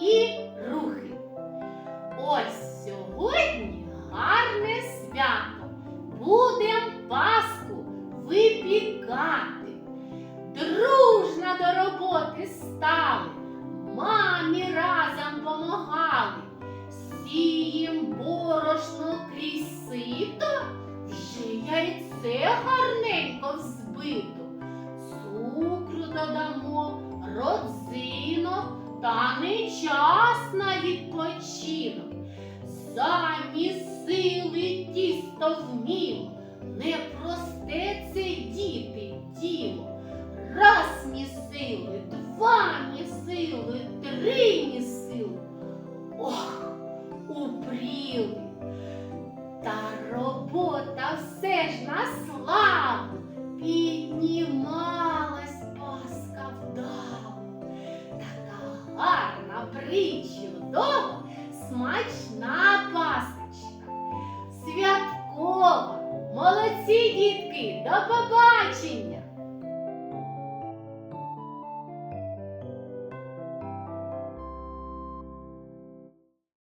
і рухи. Ось сьогодні гарне свято. Будем Пасху випікати. Дружно до роботи стали, мамі разом помагали. Сієм борошно крізь сито, вже яйце гарненько взбито. Відпочинок. Самі сили тісто вміло, не просте це діти діло. Раз місили, два місили, три місили. Ох, упріли. Та робота все ж на славу піднімалась паска вдало. Така гарна причудова, смачна пасочка. Святкова, молодці дітки, до побачення!